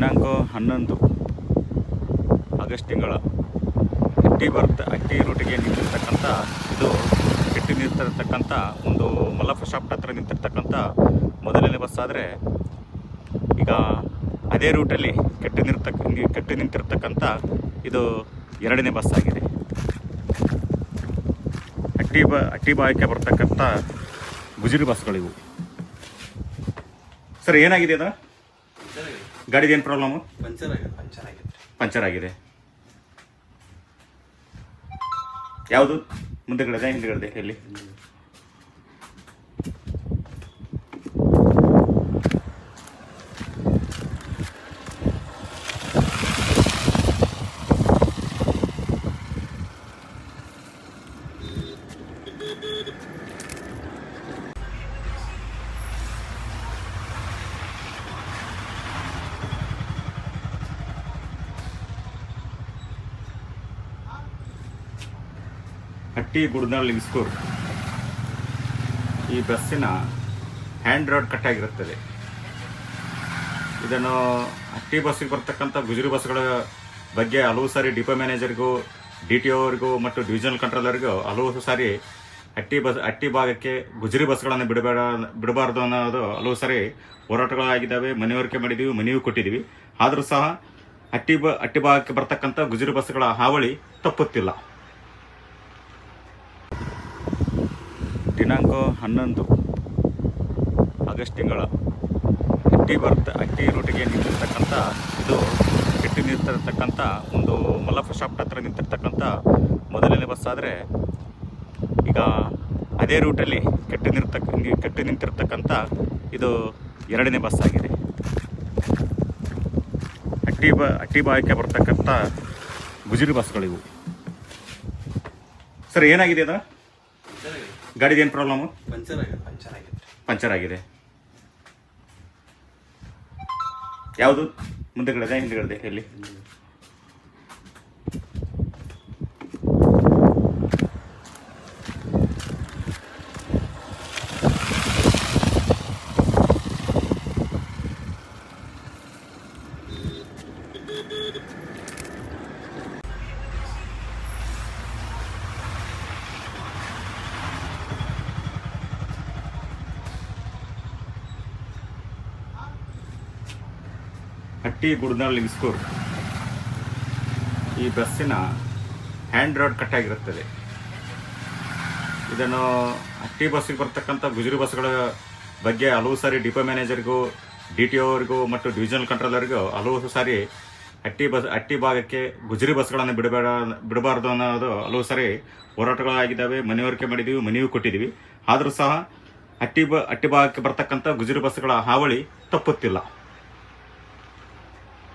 ದಿನಾಂಕ ಹನ್ನೊಂದು ಆಗಸ್ಟ್ ತಿಂಗಳ. ಹಟ್ಟಿ ಬರ್ತ, ಹಟ್ಟಿ ರೂಟಿಗೆ ನಿಂತಿರ್ತಕ್ಕಂಥ, ಇದು ಕೆಟ್ಟಿ ನಿಂತಿರ್ತಕ್ಕಂಥ ಒಂದು ಮಲ್ಲಪ್ಪ ಶಾಪ್ ಹತ್ರ ನಿಂತಿರ್ತಕ್ಕಂಥ ಮೊದಲನೇ ಬಸ್ ಆದರೆ ಈಗ ಅದೇ ರೂಟಲ್ಲಿ ಕೆಟ್ಟು ನಿರ್ತಕ್ಕ ಕೆಟ್ಟು ನಿಂತಿರ್ತಕ್ಕಂಥ ಇದು ಎರಡನೇ ಬಸ್ ಆಗಿದೆ. ಅಟ್ಟಿ ಬ, ಹಟ್ಟಿ ಬಾಯಕ್ಕೆ ಬರ್ತಕ್ಕಂಥ ಗುಜರಿ ಬಸ್ಗಳಿವು ಸರ್, ಏನಾಗಿದೆ ಅದು? ಗಾಡಿದು ಏನು ಪ್ರಾಬ್ಲಮ್ ಪಂಚರ್ ಆಗಿದೆ ಪಂಚರ್ ಆಗಿದೆ. ಪಂಚರ್ ಆಗಿದೆ. ಯಾವುದು? ಎಲ್ಲಿ? ಹಟ್ಟಿ ಗುಡ್ನಾಳ್ ಲಿಂಗ್ಸ್ಕೂರ್ ಈ ಬಸ್ಸಿನ ಹ್ಯಾಂಡ್ ರೋಡ್ ಕಟ್ ಆಗಿರುತ್ತದೆ ಇದನ್ನು ಹಟ್ಟಿ ಬಸ್ಸಿಗೆ ಬರ್ತಕ್ಕಂಥ ಗುಜರಿ ಬಸ್ಗಳ ಬಗ್ಗೆ ಹಲವು ಸಾರಿ ಡಿಪೋ ಮ್ಯಾನೇಜರ್ಗೂ, ಡಿ ಟಿ ಅವರಿಗೂ ಮತ್ತು ಡಿವಿಷನಲ್ ಕಂಟ್ರೋಲರ್ಗೂ ಹಲವು ಸಾರಿ ಹಟ್ಟಿ ಬಸ್, ಹಟ್ಟಿ ಭಾಗಕ್ಕೆ ಗುಜರಿ ಬಸ್ಗಳನ್ನು ಬಿಡಬೇಡ, ಬಿಡಬಾರ್ದು ಅನ್ನೋದು ಹಲವು ಸಾರಿ ಹೋರಾಟಗಳಾಗಿದ್ದಾವೆ. ಮನವರಿಕೆ ಮಾಡಿದ್ದೀವಿ ಮನೆಯೂ ಕೊಟ್ಟಿದ್ದೀವಿ ಆದರೂ ಸಹ ಹಟ್ಟಿ ಬ, ಹಟ್ಟಿ ಭಾಗಕ್ಕೆ ಬರ್ತಕ್ಕಂಥ ಗುಜರಿ ಬಸ್ಗಳ ಹಾವಳಿ ತಪ್ಪುತ್ತಿಲ್ಲ. ದಿನಾಂಕ ಹನ್ನೊಂದು ಆಗಸ್ಟ್ ತಿಂಗಳ. ಹಟ್ಟಿ ಬರ್ತ ಹಟ್ಟಿ ರೂಟಿಗೆ ನಿಂತಿರ್ತಕ್ಕಂಥ, ಇದು ಕೆಟ್ಟಿ ನಿಂತಿರ್ತಕ್ಕಂಥ ಒಂದು ಮಲ್ಲಪ್ಪ ಶಾಪ್ ಹತ್ರ ನಿಂತಿರ್ತಕ್ಕಂಥ ಮೊದಲನೇ ಬಸ್ ಆದರೆ ಈಗ ಅದೇ ರೂಟಲ್ಲಿ ಕೆಟ್ಟು ನಿರ್ತಕ್ಕ ಕೆಟ್ಟು ನಿಂತಿರ್ತಕ್ಕಂಥ ಇದು ಎರಡನೇ ಬಸ್ ಆಗಿದೆ. ಹಟ್ಟಿ ಬ ಹಟ್ಟಿ ಬಾಯಕ್ಕೆ ಬರ್ತಕ್ಕಂಥ ಗುಜರಿ ಬಸ್ಗಳಿವು ಸರ್, ಏನಾಗಿದೆ ಅದು ಗಾಡಿದು ಏನು ಪ್ರಾಬ್ಲಮ್ ಪಂಚರ್ ಆಗಿದೆ ಪಂಚರ್ ಆಗಿದೆ. ಪಂಚರ್ ಆಗಿದೆ. ಯಾವುದು? ಮುಂದೆಗಡೆ ಹಿಂದೆಗಡೆ ಎಲ್ಲಿ? ಹಟ್ಟಿ ಗುಡ್ನಾಳ್ ಲಿಂಗ್ಸ್ಕೂರ್ ಈ ಬಸ್ಸಿನ ಹ್ಯಾಂಡ್ ರೋಡ್ ಕಟ್ ಆಗಿರುತ್ತದೆ. ಇದನ್ನು ಹಟ್ಟಿ ಬಸ್ಸಿಗೆ ಬರ್ತಕ್ಕಂಥ ಗುಜರಿ ಬಸ್ಗಳ ಬಗ್ಗೆ ಹಲವು ಸಾರಿ ಡಿಪೋ ಮ್ಯಾನೇಜರ್ಗೂ, ಡಿ ಟಿ ಅವರಿಗೂ ಮತ್ತು ಡಿವಿಷನಲ್ ಕಂಟ್ರೋಲರ್ಗೂ ಹಲವು ಸಾರಿ ಹಟ್ಟಿ ಬಸ್, ಹಟ್ಟಿ ಭಾಗಕ್ಕೆ ಗುಜರಿ ಬಸ್ಗಳನ್ನು ಬಿಡಬೇಡ, ಬಿಡಬಾರ್ದು ಅನ್ನೋದು ಹಲವು ಸಾರಿ ಹೋರಾಟಗಳಾಗಿದ್ದಾವೆ. ಮನವರಿಕೆ ಮಾಡಿದ್ದೀವಿ ಮನವಿ ಕೊಟ್ಟಿದ್ದೀವಿ ಆದರೂ ಸಹ ಹಟ್ಟಿ ಬ, ಹಟ್ಟಿ ಭಾಗಕ್ಕೆ ಬರ್ತಕ್ಕಂಥ ಗುಜರಿ ಬಸ್ಗಳ ಹಾವಳಿ ತಪ್ಪುತ್ತಿಲ್ಲ.